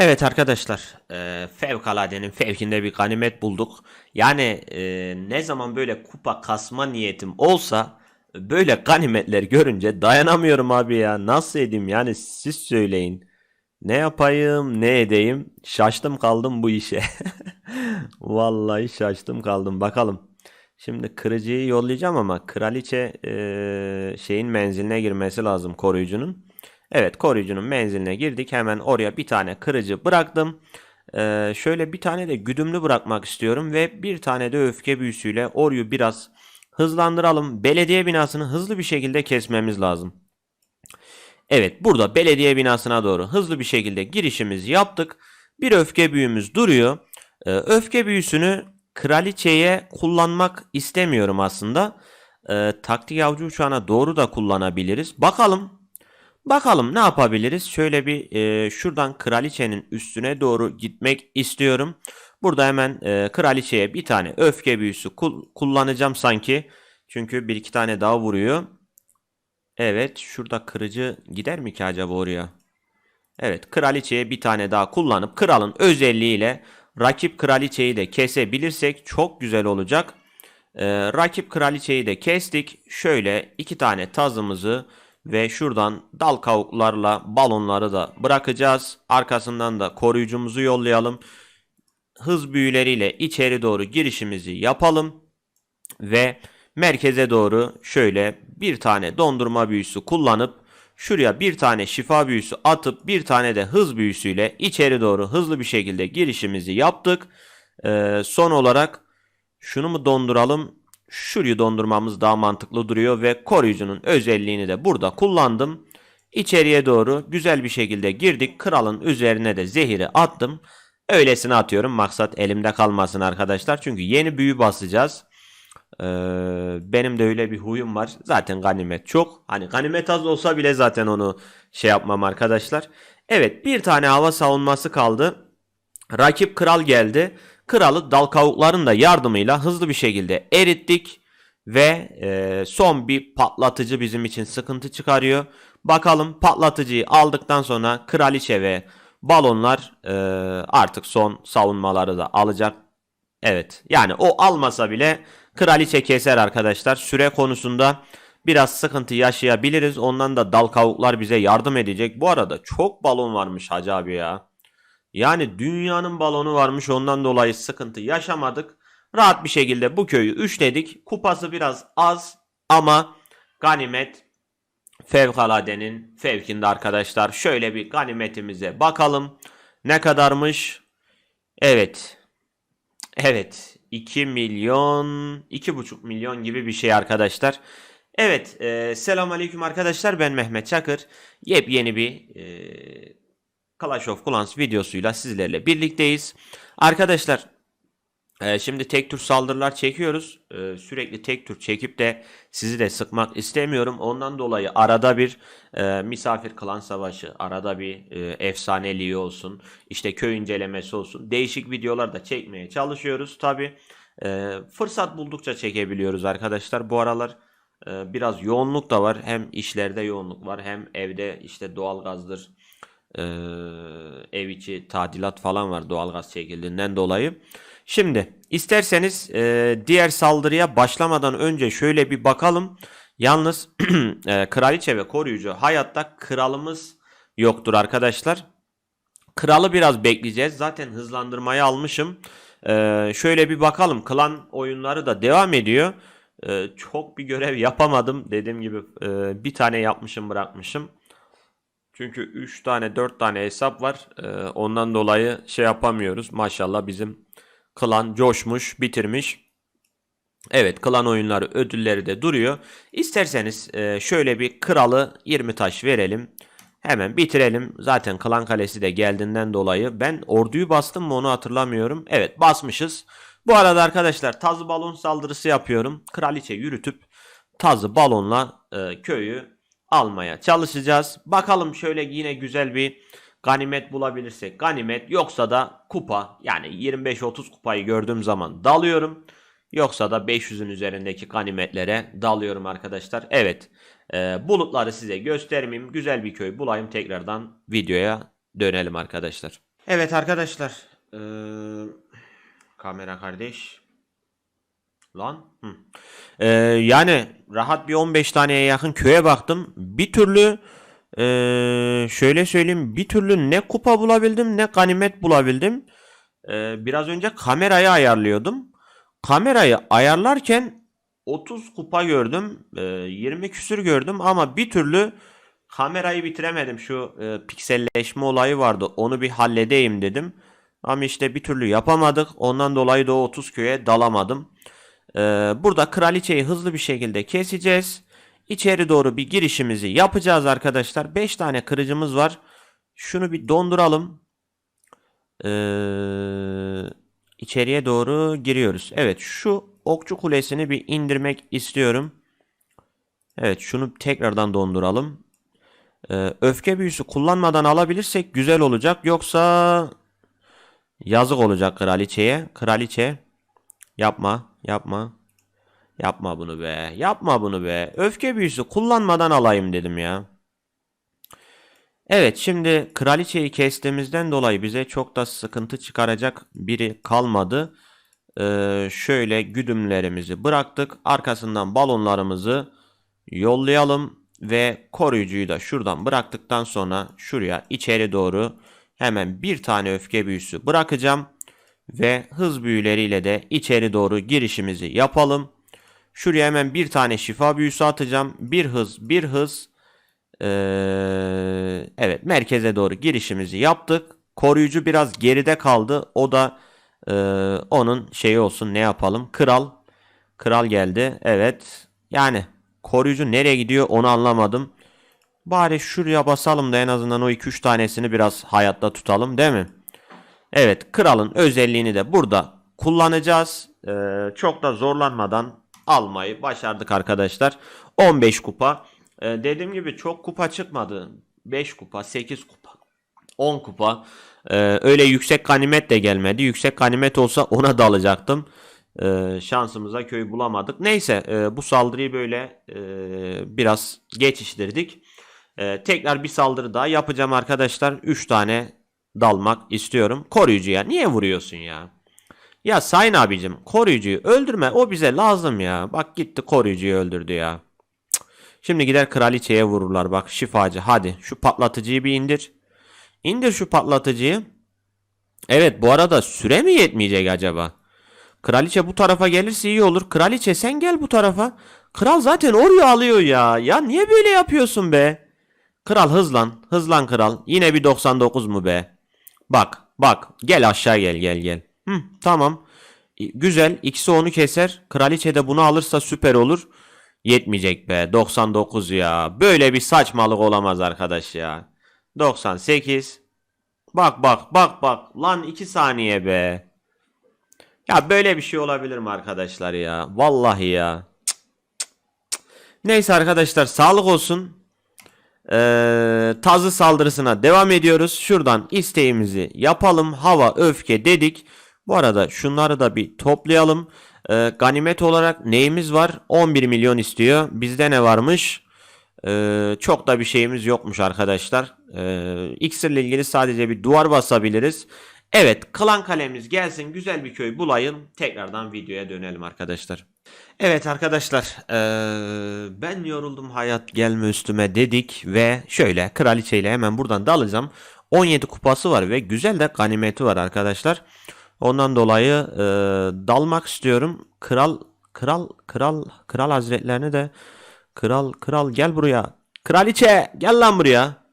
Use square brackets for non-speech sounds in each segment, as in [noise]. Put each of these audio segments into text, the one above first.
Evet arkadaşlar, e, fevkaladenin fevkinde bir ganimet bulduk. Yani e, ne zaman böyle kupa kasma niyetim olsa böyle ganimetler görünce dayanamıyorum abi ya. Nasıl edeyim yani siz söyleyin. Ne yapayım, ne edeyim? Şaştım kaldım bu işe. [laughs] Vallahi şaştım kaldım. Bakalım. Şimdi kırıcıyı yollayacağım ama kraliçe e, şeyin menziline girmesi lazım koruyucunun. Evet koruyucunun menziline girdik. Hemen oraya bir tane kırıcı bıraktım. Ee, şöyle bir tane de güdümlü bırakmak istiyorum ve bir tane de öfke büyüsüyle Oryu biraz hızlandıralım. Belediye binasını hızlı bir şekilde kesmemiz lazım. Evet burada belediye binasına doğru hızlı bir şekilde girişimizi yaptık. Bir öfke büyümüz duruyor. Ee, öfke büyüsünü kraliçeye kullanmak istemiyorum aslında. Ee, taktik avcı uçağına doğru da kullanabiliriz. Bakalım Bakalım ne yapabiliriz? Şöyle bir e, şuradan kraliçenin üstüne doğru gitmek istiyorum. Burada hemen e, kraliçeye bir tane öfke büyüsü kul- kullanacağım sanki. Çünkü bir iki tane daha vuruyor. Evet şurada kırıcı gider mi ki acaba oraya? Evet kraliçeye bir tane daha kullanıp kralın özelliğiyle rakip kraliçeyi de kesebilirsek çok güzel olacak. Ee, rakip kraliçeyi de kestik. Şöyle iki tane tazımızı ve şuradan dal kavuklarla balonları da bırakacağız. Arkasından da koruyucumuzu yollayalım. Hız büyüleriyle içeri doğru girişimizi yapalım. Ve merkeze doğru şöyle bir tane dondurma büyüsü kullanıp şuraya bir tane şifa büyüsü atıp bir tane de hız büyüsüyle içeri doğru hızlı bir şekilde girişimizi yaptık. Ee, son olarak şunu mu donduralım? Şurayı dondurmamız daha mantıklı duruyor ve koruyucunun özelliğini de burada kullandım. İçeriye doğru güzel bir şekilde girdik. Kralın üzerine de zehiri attım. Öylesine atıyorum. Maksat elimde kalmasın arkadaşlar. Çünkü yeni büyü basacağız. Ee, benim de öyle bir huyum var. Zaten ganimet çok. Hani ganimet az olsa bile zaten onu şey yapmam arkadaşlar. Evet bir tane hava savunması kaldı. Rakip kral geldi. Kralı dal kavukların da yardımıyla hızlı bir şekilde erittik. Ve e, son bir patlatıcı bizim için sıkıntı çıkarıyor. Bakalım patlatıcıyı aldıktan sonra kraliçe ve balonlar e, artık son savunmaları da alacak. Evet yani o almasa bile kraliçe keser arkadaşlar. Süre konusunda biraz sıkıntı yaşayabiliriz. Ondan da dal kavuklar bize yardım edecek. Bu arada çok balon varmış hacı abi ya. Yani dünyanın balonu varmış ondan dolayı sıkıntı yaşamadık. Rahat bir şekilde bu köyü üçledik. Kupası biraz az ama ganimet fevkaladenin fevkinde arkadaşlar. Şöyle bir ganimetimize bakalım. Ne kadarmış? Evet. Evet. 2 milyon 2,5 milyon gibi bir şey arkadaşlar. Evet. E, selam aleyküm arkadaşlar. Ben Mehmet Çakır. Yepyeni bir e, Clash of Clans videosuyla sizlerle birlikteyiz. Arkadaşlar e, şimdi tek tür saldırılar çekiyoruz. E, sürekli tek tür çekip de sizi de sıkmak istemiyorum. Ondan dolayı arada bir e, misafir klan savaşı, arada bir efsaneliği olsun, işte köy incelemesi olsun. Değişik videolar da çekmeye çalışıyoruz. Tabi fırsat buldukça çekebiliyoruz arkadaşlar. Bu aralar biraz yoğunluk da var. Hem işlerde yoğunluk var hem evde işte doğalgazdır ee, ev içi tadilat falan var doğalgaz çekildiğinden dolayı. Şimdi isterseniz e, diğer saldırıya başlamadan önce şöyle bir bakalım. Yalnız [clears throat] e, kraliçe ve koruyucu hayatta kralımız yoktur arkadaşlar. Kralı biraz bekleyeceğiz. Zaten hızlandırmayı almışım. E, şöyle bir bakalım. Klan oyunları da devam ediyor. E, çok bir görev yapamadım. Dediğim gibi e, bir tane yapmışım bırakmışım. Çünkü 3 tane 4 tane hesap var. Ee, ondan dolayı şey yapamıyoruz. Maşallah bizim klan coşmuş, bitirmiş. Evet klan oyunları ödülleri de duruyor. İsterseniz e, şöyle bir kralı 20 taş verelim. Hemen bitirelim. Zaten klan kalesi de geldiğinden dolayı. Ben orduyu bastım mı onu hatırlamıyorum. Evet basmışız. Bu arada arkadaşlar tazı balon saldırısı yapıyorum. Kraliçe yürütüp tazı balonla e, köyü almaya çalışacağız. Bakalım şöyle yine güzel bir ganimet bulabilirsek ganimet yoksa da kupa yani 25-30 kupayı gördüğüm zaman dalıyorum. Yoksa da 500'ün üzerindeki ganimetlere dalıyorum arkadaşlar. Evet e, bulutları size göstermeyeyim. Güzel bir köy bulayım tekrardan videoya dönelim arkadaşlar. Evet arkadaşlar. eee, kamera kardeş. Lan. Hı. Eee, yani rahat bir 15 taneye yakın köye baktım. Bir türlü eee, şöyle söyleyeyim bir türlü ne kupa bulabildim ne ganimet bulabildim. Eee, biraz önce kamerayı ayarlıyordum. Kamerayı ayarlarken 30 kupa gördüm. eee, 20 küsür gördüm ama bir türlü kamerayı bitiremedim. Şu e, pikselleşme olayı vardı. Onu bir halledeyim dedim. Ama işte bir türlü yapamadık. Ondan dolayı da o 30 köye dalamadım. Ee, burada kraliçeyi hızlı bir şekilde keseceğiz. İçeri doğru bir girişimizi yapacağız arkadaşlar. 5 tane kırıcımız var. Şunu bir donduralım. Ee, içeriye doğru giriyoruz. Evet şu okçu kulesini bir indirmek istiyorum. Evet şunu tekrardan donduralım. Ee, öfke büyüsü kullanmadan alabilirsek güzel olacak. Yoksa yazık olacak kraliçeye. Kraliçe yapma yapma. Yapma bunu be. Yapma bunu be. Öfke büyüsü kullanmadan alayım dedim ya. Evet şimdi kraliçeyi kestiğimizden dolayı bize çok da sıkıntı çıkaracak biri kalmadı. Ee, şöyle güdümlerimizi bıraktık. Arkasından balonlarımızı yollayalım ve koruyucuyu da şuradan bıraktıktan sonra şuraya içeri doğru hemen bir tane öfke büyüsü bırakacağım. Ve hız büyüleriyle de içeri doğru girişimizi yapalım. Şuraya hemen bir tane şifa büyüsü atacağım. Bir hız, bir hız. Ee, evet merkeze doğru girişimizi yaptık. Koruyucu biraz geride kaldı. O da e, onun şeyi olsun ne yapalım. Kral. Kral geldi. Evet. Yani koruyucu nereye gidiyor onu anlamadım. Bari şuraya basalım da en azından o 2-3 tanesini biraz hayatta tutalım değil mi? Evet kralın özelliğini de burada kullanacağız. Ee, çok da zorlanmadan almayı başardık arkadaşlar. 15 kupa. Ee, dediğim gibi çok kupa çıkmadı. 5 kupa, 8 kupa, 10 kupa. Ee, öyle yüksek ganimet de gelmedi. Yüksek ganimet olsa ona da alacaktım. Ee, şansımıza köy bulamadık. Neyse e, bu saldırıyı böyle e, biraz geçiştirdik. Ee, tekrar bir saldırı daha yapacağım arkadaşlar. 3 tane dalmak istiyorum. Koruyucuya niye vuruyorsun ya? Ya Sayın abicim koruyucuyu öldürme o bize lazım ya. Bak gitti koruyucuyu öldürdü ya. Şimdi gider kraliçeye vururlar bak şifacı hadi şu patlatıcıyı bir indir. İndir şu patlatıcıyı. Evet bu arada süre mi yetmeyecek acaba? Kraliçe bu tarafa gelirse iyi olur. Kraliçe sen gel bu tarafa. Kral zaten oraya alıyor ya. Ya niye böyle yapıyorsun be? Kral hızlan. Hızlan kral. Yine bir 99 mu be? Bak bak gel aşağı gel gel gel. Hı, tamam. Güzel. İkisi onu keser. Kraliçe de bunu alırsa süper olur. Yetmeyecek be. 99 ya. Böyle bir saçmalık olamaz arkadaş ya. 98. Bak bak bak bak. Lan 2 saniye be. Ya böyle bir şey olabilir mi arkadaşlar ya? Vallahi ya. Cık, cık, cık. Neyse arkadaşlar sağlık olsun. Ee, tazı saldırısına devam ediyoruz. Şuradan isteğimizi yapalım. Hava, öfke dedik. Bu arada şunları da bir toplayalım. Ee, ganimet olarak neyimiz var? 11 milyon istiyor. Bizde ne varmış? Ee, çok da bir şeyimiz yokmuş arkadaşlar. Ee, İksir'le ilgili sadece bir duvar basabiliriz. Evet, klan kalemiz gelsin, güzel bir köy bulayım. Tekrardan videoya dönelim arkadaşlar. Evet arkadaşlar, eee, ben yoruldum hayat gelme üstüme dedik ve şöyle kraliçeyle hemen buradan dalacağım. 17 kupası var ve güzel de ganimeti var arkadaşlar. Ondan dolayı eee, dalmak istiyorum. Kral, kral, kral, kral hazretlerini de kral, kral gel buraya. Kraliçe gel lan buraya.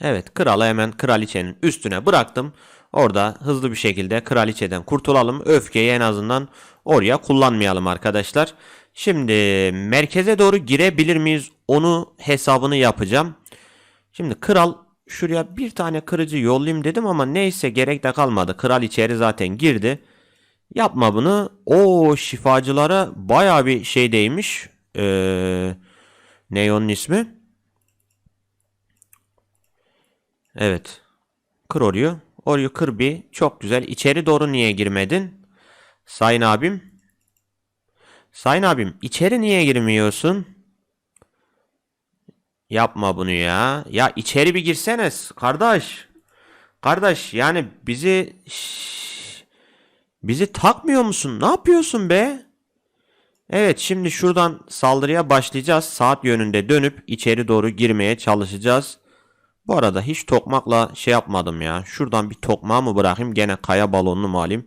Evet kralı hemen kraliçenin üstüne bıraktım. Orada hızlı bir şekilde kraliçeden kurtulalım. Öfkeyi en azından oraya kullanmayalım arkadaşlar. Şimdi merkeze doğru girebilir miyiz? Onu hesabını yapacağım. Şimdi kral şuraya bir tane kırıcı yollayayım dedim ama neyse gerek de kalmadı. Kral içeri zaten girdi. Yapma bunu. O şifacılara baya bir şey değmiş. Ee, ne onun ismi? Evet. Kır orayı. Kır bir. Çok güzel. İçeri doğru niye girmedin? Sayın abim. Sayın abim içeri niye girmiyorsun? Yapma bunu ya. Ya içeri bir girsene kardeş. Kardeş yani bizi bizi takmıyor musun? Ne yapıyorsun be? Evet şimdi şuradan saldırıya başlayacağız. Saat yönünde dönüp içeri doğru girmeye çalışacağız. Bu arada hiç tokmakla şey yapmadım ya. Şuradan bir tokmağı mı bırakayım gene kaya balonunu mu alayım?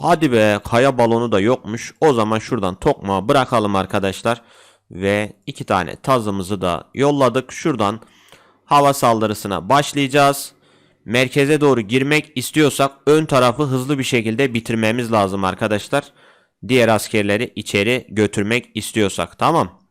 Hadi be kaya balonu da yokmuş. O zaman şuradan tokmağı bırakalım arkadaşlar. Ve iki tane tazımızı da yolladık. Şuradan hava saldırısına başlayacağız. Merkeze doğru girmek istiyorsak ön tarafı hızlı bir şekilde bitirmemiz lazım arkadaşlar. Diğer askerleri içeri götürmek istiyorsak tamam.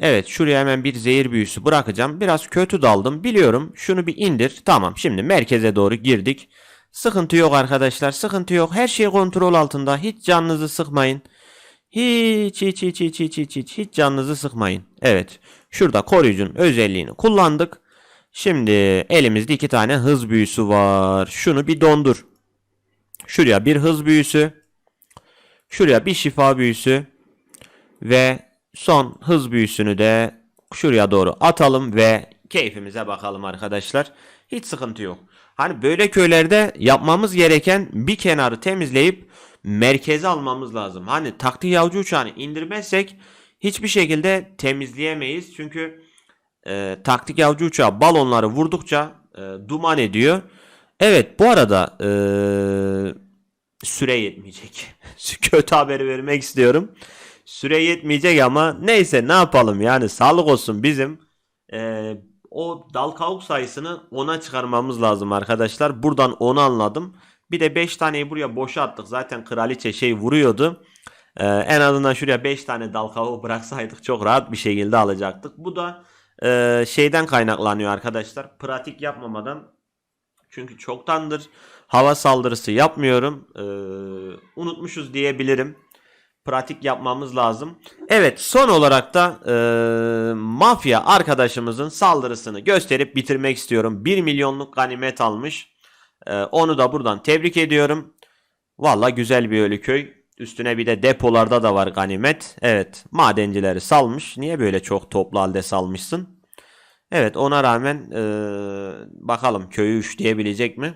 Evet şuraya hemen bir zehir büyüsü bırakacağım. Biraz kötü daldım biliyorum. Şunu bir indir. Tamam şimdi merkeze doğru girdik. Sıkıntı yok arkadaşlar sıkıntı yok. Her şey kontrol altında. Hiç canınızı sıkmayın. Hiç hiç hiç hiç hiç hiç hiç hiç canınızı sıkmayın. Evet şurada koruyucunun özelliğini kullandık. Şimdi elimizde iki tane hız büyüsü var. Şunu bir dondur. Şuraya bir hız büyüsü. Şuraya bir şifa büyüsü. Ve son hız büyüsünü de şuraya doğru atalım ve keyfimize bakalım arkadaşlar. Hiç sıkıntı yok. Hani böyle köylerde yapmamız gereken bir kenarı temizleyip merkeze almamız lazım. Hani taktik yavcı uçağını indirmezsek hiçbir şekilde temizleyemeyiz. Çünkü e, taktik yavcı uçağı balonları vurdukça e, duman ediyor. Evet bu arada e, süre yetmeyecek. [laughs] Kötü haberi vermek istiyorum. Süre yetmeyecek ama neyse ne yapalım yani sağlık olsun bizim e, o dal kavuk sayısını 10'a çıkarmamız lazım arkadaşlar. Buradan 10'u anladım. Bir de 5 taneyi buraya boşa attık. Zaten kraliçe şey vuruyordu. Ee, en azından şuraya 5 tane dal kavuğu bıraksaydık çok rahat bir şekilde alacaktık. Bu da e, şeyden kaynaklanıyor arkadaşlar. Pratik yapmamadan. Çünkü çoktandır hava saldırısı yapmıyorum. Ee, unutmuşuz diyebilirim. Pratik yapmamız lazım. Evet son olarak da e, mafya arkadaşımızın saldırısını gösterip bitirmek istiyorum. 1 milyonluk ganimet almış. E, onu da buradan tebrik ediyorum. Valla güzel bir ölü köy. Üstüne bir de depolarda da var ganimet. Evet madencileri salmış. Niye böyle çok toplu halde salmışsın? Evet ona rağmen e, bakalım köyü üçleyebilecek mi?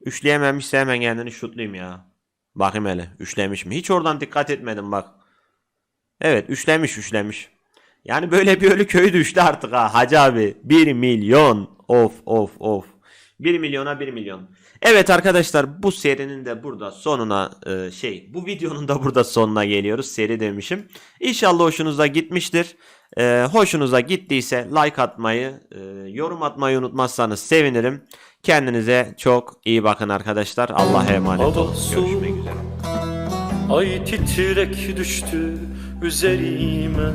Üçleyememişse hemen kendini şutlayayım ya. Bakayım hele üçlemiş mi? Hiç oradan dikkat etmedim bak. Evet üçlemiş üçlemiş. Yani böyle bir ölü köy düştü artık ha Hacı abi. 1 milyon. Of of of. 1 milyona 1 milyon. Evet arkadaşlar bu serinin de burada sonuna e, şey bu videonun da burada sonuna geliyoruz. Seri demişim. İnşallah hoşunuza gitmiştir. E, hoşunuza gittiyse like atmayı, e, yorum atmayı unutmazsanız sevinirim. Kendinize çok iyi bakın arkadaşlar. Allah'a emanet olun. Görüşmek üzere. Ay titrek düştü üzerime.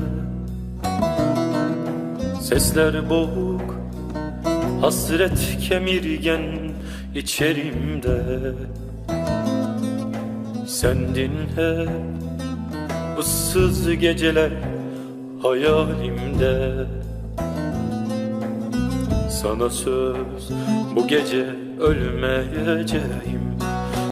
Sesler boğuk Hasret kemirgen içerimde. Sendin hep ıssız geceler hayalimde. Sana söz bu gece ölmeyeceğim